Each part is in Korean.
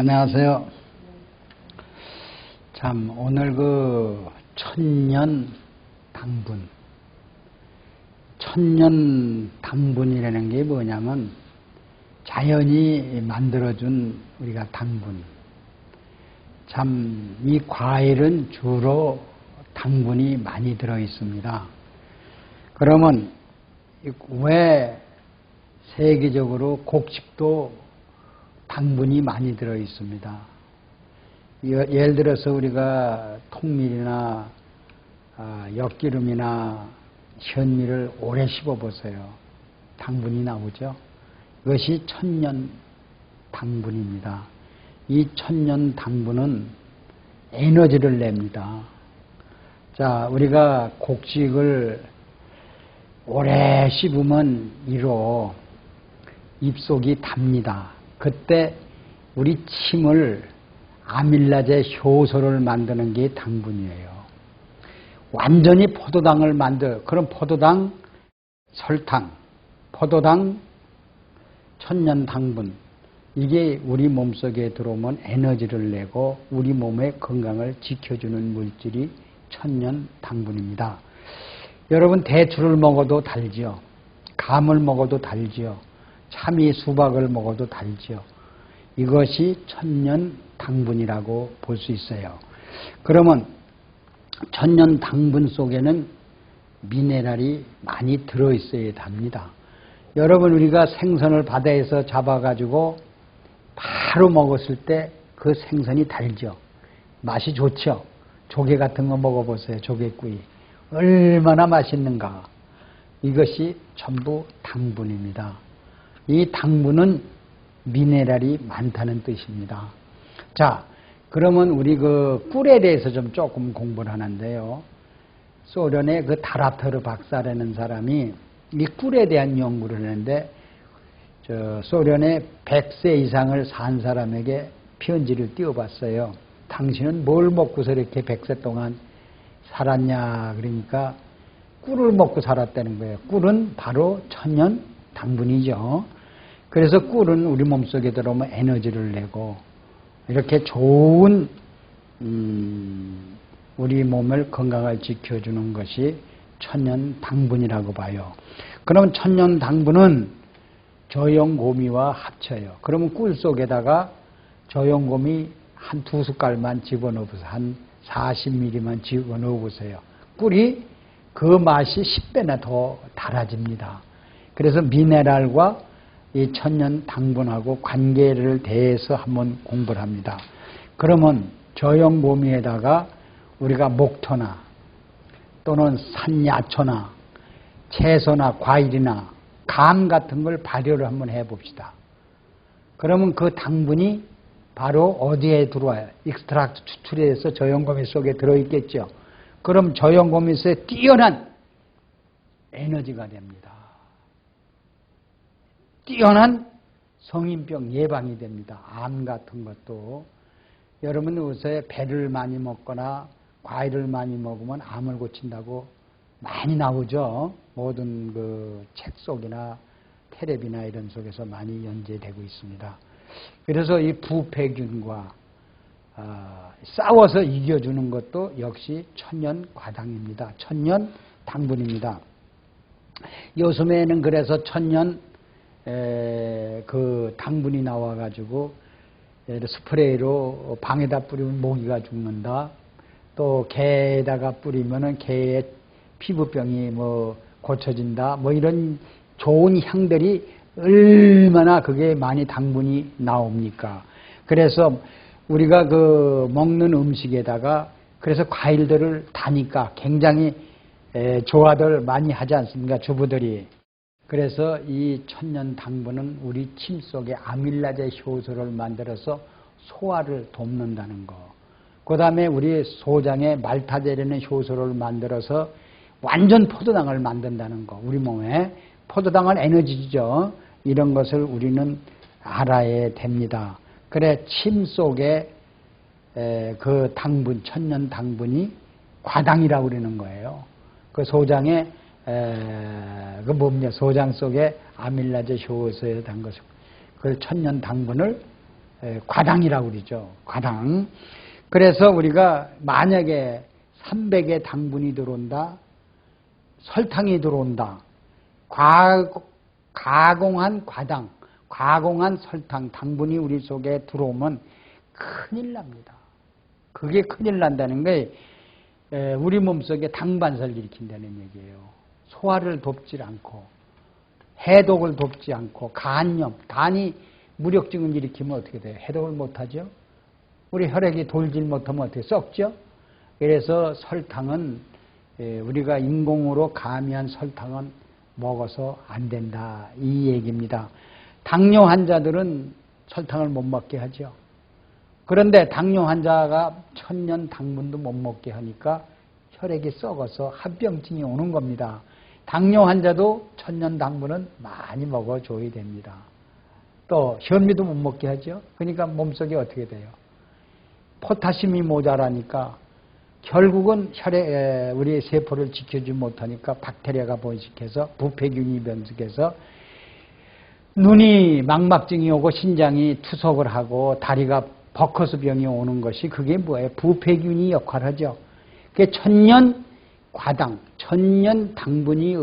안녕하세요. 참, 오늘 그 천년 당분. 천년 당분이라는 게 뭐냐면 자연이 만들어준 우리가 당분. 참, 이 과일은 주로 당분이 많이 들어 있습니다. 그러면 왜 세계적으로 곡식도 당분이 많이 들어 있습니다. 예를 들어서 우리가 통밀이나 아, 엿기름이나 현미를 오래 씹어 보세요. 당분이 나오죠. 이것이 천년 당분입니다. 이 천년 당분은 에너지를 냅니다. 자, 우리가 곡식을 오래 씹으면 이로 입속이 답니다. 그때 우리 침을 아밀라제 효소를 만드는 게 당분이에요. 완전히 포도당을 만들, 그럼 포도당, 설탕, 포도당, 천년 당분, 이게 우리 몸속에 들어오면 에너지를 내고 우리 몸의 건강을 지켜주는 물질이 천년 당분입니다. 여러분 대추를 먹어도 달지요. 감을 먹어도 달지요. 참이 수박을 먹어도 달지요. 이것이 천년 당분이라고 볼 수 있어요. 그러면 천년 당분 속에는 미네랄이 많이 들어있어야 합니다. 여러분 우리가 생선을 바다에서 잡아가지고 바로 먹었을 때 그 생선이 달죠. 맛이 좋죠. 조개 같은 거 먹어보세요. 조개구이. 얼마나 맛있는가. 이것이 전부 당분입니다. 이 당분은 미네랄이 많다는 뜻입니다. 자, 그러면 우리 그 꿀에 대해서 좀 조금 공부를 하는데요. 소련의 그 다라터르 박사라는 사람이 이 꿀에 대한 연구를 했는데 저 소련의 100세 이상을 산 사람에게 편지를 띄워봤어요. 당신은 뭘 먹고서 이렇게 100세 동안 살았냐 그러니까 꿀을 먹고 살았다는 거예요. 꿀은 바로 천연 당분이죠. 그래서 꿀은 우리 몸속에 들어오면 에너지를 내고 이렇게 좋은 음, 우리 몸을 건강을 지켜주는 것이 천연 당분이라고 봐요. 그럼 천연 당분은 저염고미와 합쳐요. 그러면 꿀 속에다가 저염고미 한 두 숟갈만 집어넣어보세요. 한 40ml만 집어넣어 보세요. 꿀이 그 맛이 10배나 더 달아집니다. 그래서 미네랄과 이 천년 당분하고 관계를 대해서 한번 공부를 합니다. 그러면 저염고미에다가 우리가 목토나 또는 산야초나 채소나 과일이나 감 같은 걸 발효를 한번 해봅시다. 그러면 그 당분이 바로 어디에 들어와요? 익스트락트 추출해서 저염고미 속에 들어있겠죠. 그럼 저염고미에서 뛰어난 에너지가 됩니다. 뛰어난 성인병 예방이 됩니다. 암 같은 것도. 여러분 요새 배를 많이 먹거나 과일을 많이 먹으면 암을 고친다고 많이 나오죠. 모든 그 책 속이나 테레비나 이런 속에서 많이 연재되고 있습니다. 그래서 이 부패균과 어, 싸워서 이겨주는 것도 역시 천년 과당입니다. 천년 당분입니다. 요즘에는 그래서 천년 에, 그 당분이 나와가지고 스프레이로 방에다 뿌리면 모기가 죽는다. 또 개에다가 뿌리면은 개의 피부병이 뭐 고쳐진다. 뭐 이런 좋은 향들이 얼마나 그게 많이 당분이 나옵니까? 그래서 우리가 그 먹는 음식에다가 그래서 과일들을 다니까 굉장히 조화들 많이 하지 않습니까? 주부들이. 그래서 이 천년 당분은 우리 침 속에 아밀라제 효소를 만들어서 소화를 돕는다는 거. 그 다음에 우리 소장에 말타제라는 효소를 만들어서 완전 포도당을 만든다는 거. 우리 몸에. 포도당은 에너지죠. 이런 것을 우리는 알아야 됩니다. 그래, 침 속에 그 당분, 천년 당분이 과당이라고 그러는 거예요. 그 소장에 그 뭡니까? 소장 속에 아밀라제 효소에 단 것을 그걸 천년 당분을 에, 과당이라고 그러죠. 과당. 그래서 우리가 만약에 300의 당분이 들어온다, 설탕이 들어온다, 과, 가공한 과당, 가공한 설탕, 당분이 우리 속에 들어오면 큰일 납니다. 그게 큰일 난다는 게 에, 우리 몸속에 당반사를 일으킨다는 얘기예요. 소화를 돕지 않고 해독을 돕지 않고 간염, 간이 무력증을 일으키면 어떻게 돼요? 해독을 못하죠? 우리 혈액이 돌질 못하면 어떻게 썩죠? 그래서 설탕은 에, 우리가 인공으로 가미한 설탕은 먹어서 안 된다. 이 얘기입니다. 당뇨 환자들은 설탕을 못 먹게 하죠. 그런데 당뇨 환자가 천년 당분도 못 먹게 하니까 혈액이 썩어서 합병증이 오는 겁니다. 당뇨 환자도 천년 당분은 많이 먹어줘야 됩니다. 또 현미도 못 먹게 하죠. 그러니까 몸속에 어떻게 돼요? 포타슘이 모자라니까 결국은 혈액 우리 세포를 지켜주지 못하니까 박테리아가 번식해서 부패균이 번식해서 눈이 망막증이 오고 신장이 투석을 하고 다리가 버커스 병이 오는 것이 그게 뭐예요? 부패균이 역할하죠. 그게 천년 과당, 천년 당분이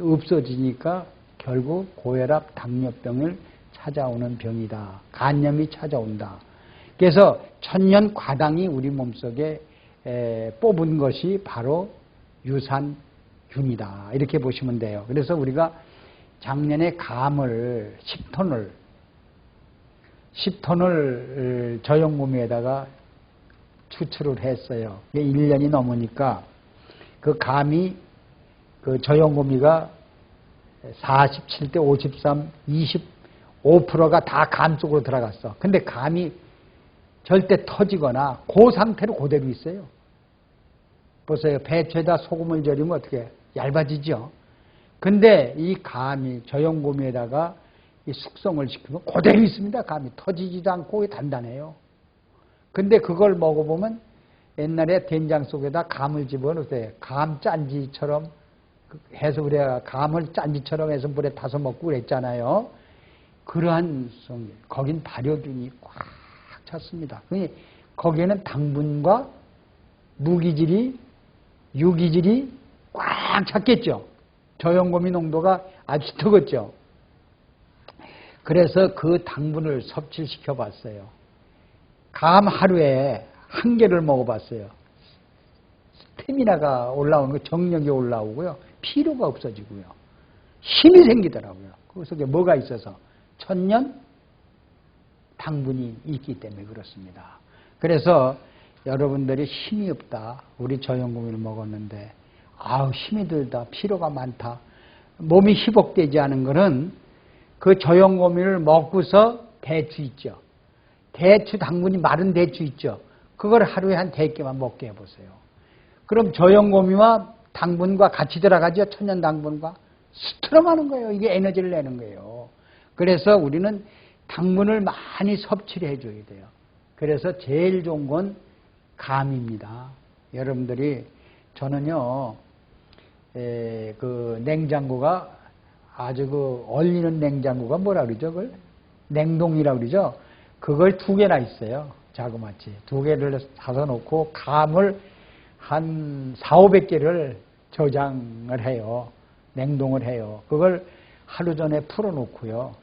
없어지니까 결국 고혈압, 당뇨병을 찾아오는 병이다. 간염이 찾아온다. 그래서 천년 과당이 우리 몸속에 뽑은 것이 바로 유산균이다. 이렇게 보시면 돼요. 그래서 우리가 작년에 감을 10톤을 10톤을 저용무미에다가 추출을 했어요. 1년이 넘으니까 그 감이 그 저용무미가 47대 53, 25%가 다 감 속으로 들어갔어. 근데 감이 절대 터지거나 그 상태로 그대로 있어요. 보세요. 배추에다 소금을 절이면 어떻게 얇아지죠? 근데 이 감이 저용고미에다가 이 숙성을 시키면 그대로 있습니다. 감이 터지지도 않고 단단해요. 근데 그걸 먹어보면 옛날에 된장 속에다 감을 집어넣으세요. 감 짠지처럼 해서 우리가 감을 짠지처럼 해서 물에 타서 먹고 그랬잖아요. 그러한 성, 거긴 발효균이 꽉 찼습니다. 거기에는 당분과 무기질이, 유기질이 꽉 찼겠죠. 저염고미 농도가 아주 적었죠. 그래서 그 당분을 섭취시켜 봤어요. 감 하루에 한 개를 먹어봤어요. 스태미나가 올라오는 거 정력이 올라오고요. 피로가 없어지고요. 힘이 생기더라고요. 그 속에 뭐가 있어서 천년 당분이 있기 때문에 그렇습니다. 그래서 여러분들이 힘이 없다. 우리 저염고미를 먹었는데 아우 힘이 들다. 피로가 많다. 몸이 희복되지 않은 것은 그 저염고미를 먹고서 대추 있죠. 대추 당분이 마른 대추 있죠. 그걸 하루에 한 대개만 먹게 해보세요. 그럼 저염고미와 당분과 같이 들어가죠. 천연 당분과 스트럼하는 거예요. 이게 에너지를 내는 거예요. 그래서 우리는 당분을 많이 섭취를 해줘야 돼요. 그래서 제일 좋은 건 감입니다. 여러분들이 저는요, 에, 그 냉장고가 아주 그 얼리는 냉장고가 뭐라 그러죠? 그걸 냉동이라고 그러죠? 그걸 두 개나 있어요. 자그마치. 두 개를 사서 놓고 감을 한 4, 500개를 저장을 해요. 냉동을 해요. 그걸 하루 전에 풀어 놓고요.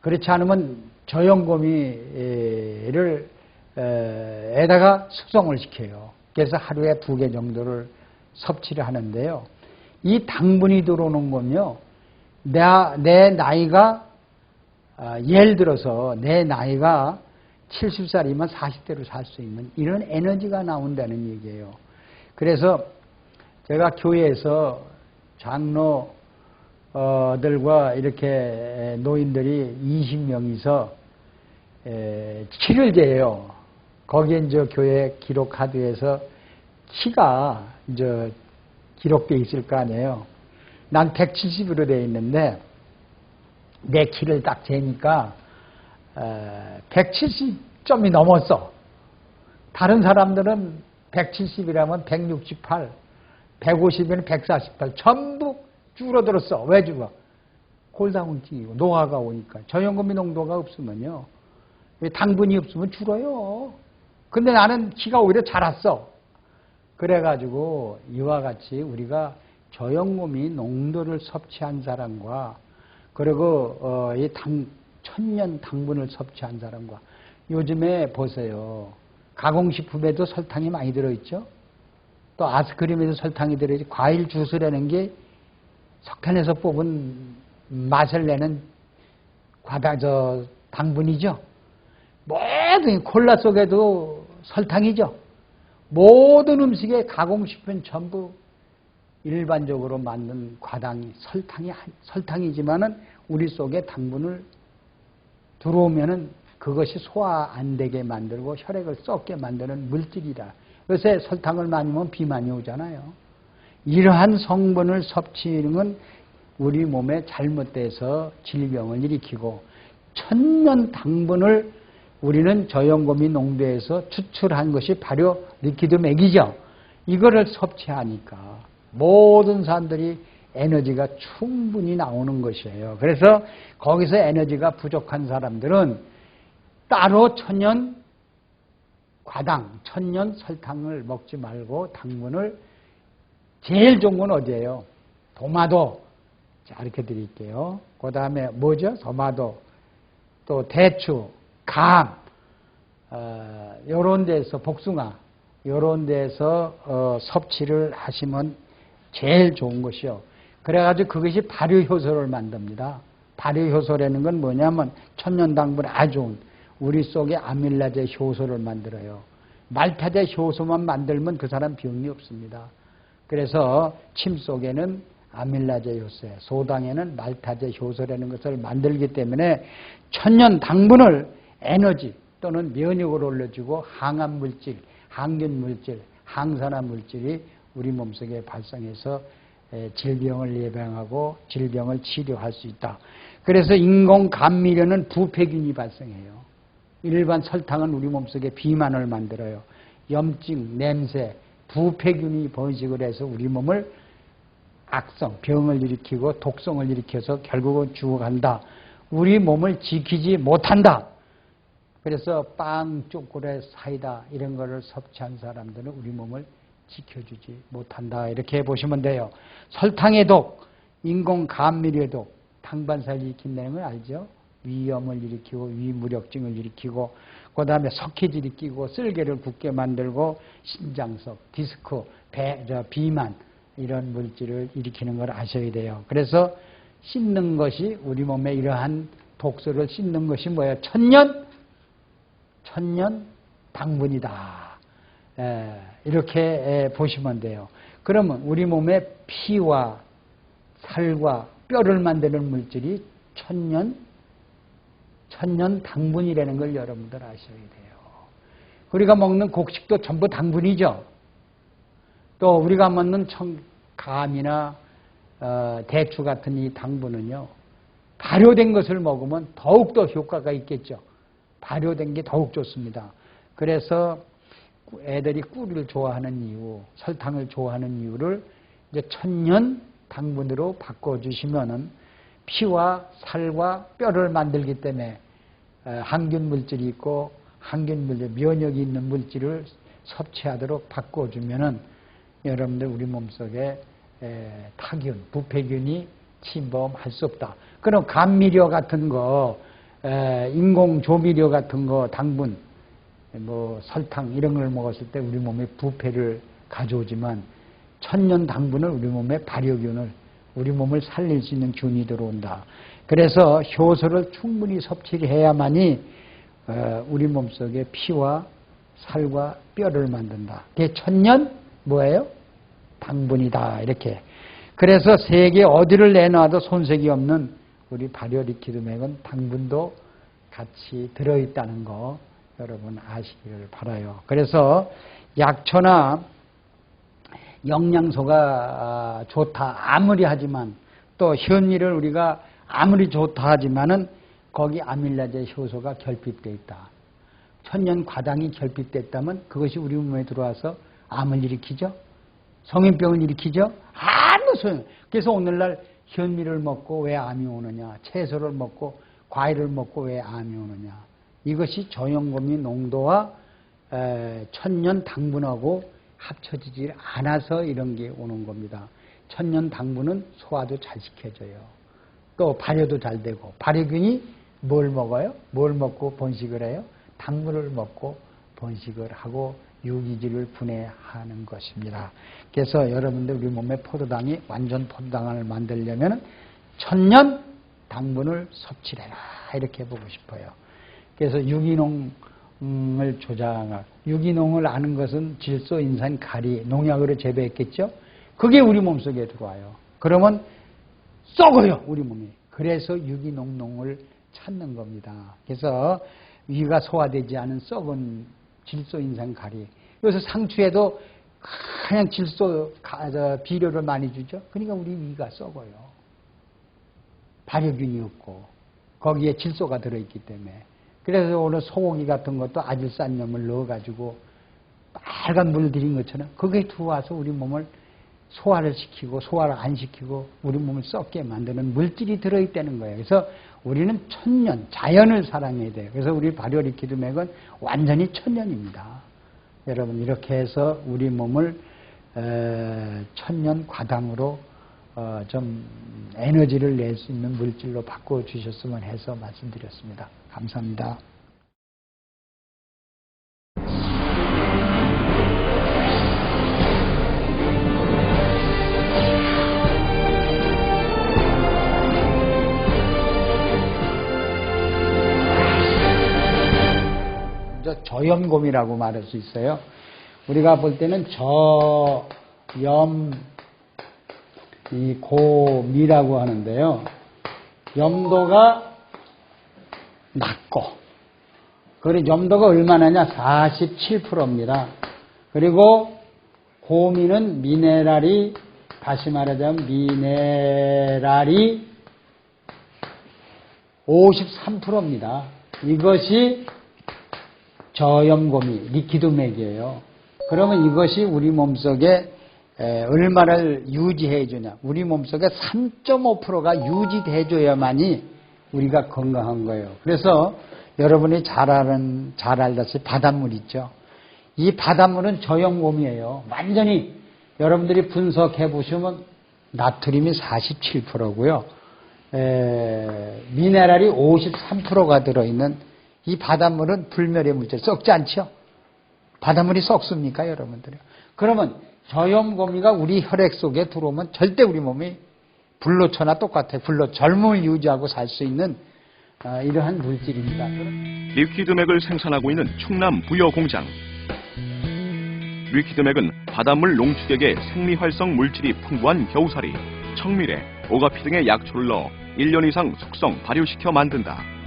그렇지 않으면 저염고미를 에다가 숙성을 시켜요. 그래서 하루에 두 개 정도를 섭취를 하는데요. 이 당분이 들어오는 건요. 내, 내 나이가 아, 예를 들어서 내 나이가 70살이면 40대로 살 수 있는 이런 에너지가 나온다는 얘기예요. 그래서 제가 교회에서 장로들과 이렇게 노인들이 20명이서 키를 재요. 거기에 이제 교회 기록 카드에서 키가 이제 기록되어 있을 거 아니에요. 난 170으로 되어 있는데 내 키를 딱 재니까 170점이 넘었어. 다른 사람들은 170이라면 168, 150이면 148 전부 줄어들었어. 왜 줄어? 골다공증이고 노화가 오니까 저연금이 농도가 없으면요. 왜 당분이 없으면 줄어요. 근데 나는 키가 오히려 자랐어. 그래가지고 이와 같이 우리가 저염곰이 농도를 섭취한 사람과 그리고 어, 이 당, 천년 당분을 섭취한 사람과 요즘에 보세요. 가공식품에도 설탕이 많이 들어있죠. 또 아이스크림에도 설탕이 들어있죠. 과일 주스라는 게 석탄에서 뽑은 맛을 내는 과다 저 당분이죠. 모든 콜라 속에도 설탕이죠. 모든 음식에 가공식품 전부 일반적으로 만든 과당이 설탕이 한- 설탕이지만은 우리 속에 당분을 들어오면은 그것이 소화 안 되게 만들고 혈액을 썩게 만드는 물질이라. 요새 설탕을 많이 먹으면 비만이 오잖아요. 이러한 성분을 섭취하는 건 우리 몸에 잘못돼서 질병을 일으키고 천년 당분을 우리는 저염고미 농도에서 추출한 것이 발효 리퀴드 맥이죠. 이거를 섭취하니까 모든 사람들이 에너지가 충분히 나오는 것이에요. 그래서 거기서 에너지가 부족한 사람들은 따로 천년 과당, 천년 설탕을 먹지 말고 당분을 제일 좋은 건 어디예요? 도마도. 자, 이렇게 드릴게요. 그 다음에 뭐죠? 도마도. 또 대추, 감, 어, 요런 데서 복숭아, 요런 데서 어, 섭취를 하시면 제일 좋은 것이요. 그래가지고 그것이 발효효소를 만듭니다. 발효효소라는 건 뭐냐면 천년당분에 아주 우리 속에 아밀라제 효소를 만들어요. 말타제 효소만 만들면 그 사람 병이 없습니다. 그래서 침 속에는 아밀라제 효소, 소당에는 말타제 효소라는 것을 만들기 때문에 천년 당분을 에너지 또는 면역을 올려주고 항암 물질, 항균 물질, 항산화 물질이 우리 몸속에 발생해서 에, 질병을 예방하고 질병을 치료할 수 있다. 그래서 인공 감미료는 부패균이 발생해요. 일반 설탕은 우리 몸속에 비만을 만들어요. 염증, 냄새, 부패균이 번식을 해서 우리 몸을 악성, 병을 일으키고 독성을 일으켜서 결국은 죽어간다. 우리 몸을 지키지 못한다. 그래서 빵, 초콜릿, 사이다 이런 거를 섭취한 사람들은 우리 몸을 지켜주지 못한다. 이렇게 보시면 돼요. 설탕의 독, 인공 감미료의 독, 당반사를 일으킨다는 걸 알죠? 위염을 일으키고 위무력증을 일으키고 그 다음에 석회질 일으키고 쓸개를 굳게 만들고 신장석, 디스크, 배, 저, 비만 이런 물질을 일으키는 걸 아셔야 돼요. 그래서 씻는 것이 우리 몸에 이러한 독소를 씻는 것이 뭐예요? 천년 천년 당분이다. 에, 이렇게 에, 보시면 돼요. 그러면 우리 몸에 피와 살과 뼈를 만드는 물질이 천년 천년 당분이라는 걸 여러분들 아셔야 돼요. 우리가 먹는 곡식도 전부 당분이죠. 또 우리가 먹는 청, 감이나 어, 대추 같은 이 당분은요. 발효된 것을 먹으면 더욱더 효과가 있겠죠. 발효된 게 더욱 좋습니다. 그래서 애들이 꿀을 좋아하는 이유, 설탕을 좋아하는 이유를 이제 천년 당분으로 바꿔주시면은 피와 살과 뼈를 만들기 때문에 어, 항균 물질이 있고 항균 물질, 면역이 있는 물질을 섭취하도록 바꿔주면은 여러분들 우리 몸속에 에, 타균, 부패균이 침범할 수 없다. 그럼 감미료 같은 거, 에, 인공 조미료 같은 거, 당분, 뭐 설탕 이런 걸 먹었을 때 우리 몸에 부패를 가져오지만 천년 당분은 우리 몸에 발효균을 우리 몸을 살릴 수 있는 균이 들어온다. 그래서 효소를 충분히 섭취를 해야만이 어, 우리 몸속에 피와 살과 뼈를 만든다. 그게 천년 뭐예요? 당분이다. 이렇게. 그래서 세계 어디를 내놔도 손색이 없는 우리 발효 리퀴드 맥은 당분도 같이 들어있다는 거 여러분 아시기를 바라요. 그래서 약초나 영양소가 아, 좋다 아무리 하지만 또 현미를 우리가 아무리 좋다 하지만은 거기 아밀라제 효소가 결핍되어 있다. 천년 과당이 결핍됐다면 그것이 우리 몸에 들어와서 암을 일으키죠. 성인병을 일으키죠. 아무 소용. 그래서 오늘날 현미를 먹고 왜 암이 오느냐? 채소를 먹고 과일을 먹고 왜 암이 오느냐? 이것이 저염고미 농도와 에, 천년 당분하고 합쳐지지 않아서 이런 게 오는 겁니다. 천년 당분은 소화도 잘 시켜줘요. 또 발효도 잘 되고 발효균이 뭘 먹어요? 뭘 먹고 번식을 해요? 당분을 먹고 번식을 하고 유기질을 분해하는 것입니다. 그래서 여러분들 우리 몸의 포도당이 완전 포도당을 만들려면 천년 당분을 섭취를 해라 이렇게 보고 싶어요. 그래서 유기농을 조장할 유기농을 아는 것은 질소, 인산, 가리, 농약으로 재배했겠죠. 그게 우리 몸속에 들어와요. 그러면 썩어요 우리 몸이. 그래서 유기농농을 찾는 겁니다. 그래서 위가 소화되지 않은 썩은 질소, 인산, 가리. 여기서 상추에도 그냥 질소, 비료를 많이 주죠. 그러니까 우리 위가 썩어요. 발효균이 없고 거기에 질소가 들어있기 때문에 그래서 오늘 소고기 같은 것도 아질산 염을 넣어가지고 빨간 물 들인 것처럼 그게 들어와서 우리 몸을 소화를 시키고 소화를 안 시키고 우리 몸을 썩게 만드는 물질이 들어있다는 거예요. 그래서 우리는 천년, 자연을 사랑해야 돼요. 그래서 우리 발효리키드맥은 완전히 천년입니다. 여러분 이렇게 해서 우리 몸을 에, 천년 과당으로 어, 좀 에너지를 낼 수 있는 물질로 바꿔 주셨으면 해서 말씀드렸습니다. 감사합니다. 저염곰이라고 말할 수 있어요. 우리가 볼 때는 저염 이 고미라고 하는데요. 염도가 낮고 그리고 염도가 얼마나냐? 47%입니다. 그리고 고미는 미네랄이 다시 말하자면 미네랄이 53%입니다. 이것이 저염고미, 리퀴드맥이에요. 그러면 이것이 우리 몸속에 에, 얼마를 유지해 주냐. 우리 몸속에 3.5%가 유지돼 줘야만이 우리가 건강한 거예요. 그래서 여러분이 잘 아는, 잘 알다시피 바닷물 있죠. 이 바닷물은 저염곰이에요. 완전히 여러분들이 분석해 보시면 나트륨이 47%고요. 미네랄이 53%가 들어있는 이 바닷물은 불멸의 물질 썩지 않죠? 바닷물이 썩습니까, 여러분들이? 그러면 저염고미가 우리 혈액 속에 들어오면 절대 우리 몸이 불로초나 똑같아요. 불로 젊음을 유지하고 살 수 있는 어, 이러한 물질입니다. 리퀴드맥을 생산하고 있는 충남 부여 공장. 리퀴드맥은 바닷물 농축액에 생리활성 물질이 풍부한 겨우살이, 청미래, 오가피 등의 약초를 넣어 1년 이상 숙성, 발효시켜 만든다.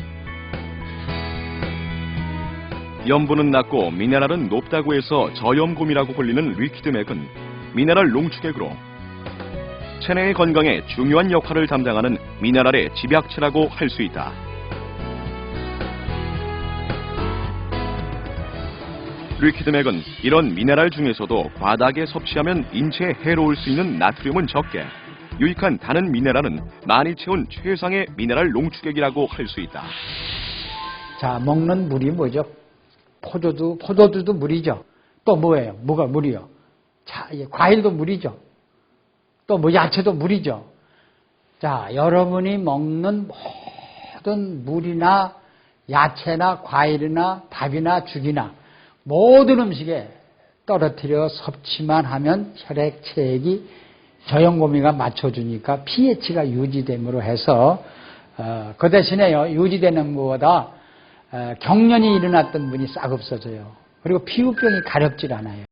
염분은 낮고 미네랄은 높다고 해서 저염곰이라고 불리는 리퀴드맥은 미네랄 농축액으로 체내의 건강에 중요한 역할을 담당하는 미네랄의 집약체라고 할 수 있다. 리퀴드맥은 이런 미네랄 중에서도 과다하게 섭취하면 인체에 해로울 수 있는 나트륨은 적게 유익한 다른 미네랄은 많이 채운 최상의 미네랄 농축액이라고 할 수 있다. 자, 먹는 물이 뭐죠? 포도도, 포도주도 물이죠. 또 뭐예요? 뭐가 물이요? 자, 예, 과일도 물이죠. 또 뭐 야채도 물이죠. 자, 여러분이 먹는 모든 물이나 야채나 과일이나 밥이나 죽이나 모든 음식에 떨어뜨려 섭취만 하면 혈액 체액이 저염고미가 맞춰주니까 pH가 유지됨으로 해서 어, 그 대신에요 유지되는 것보다 어, 경련이 일어났던 분이 싹 없어져요. 그리고 피부병이 가렵질 않아요.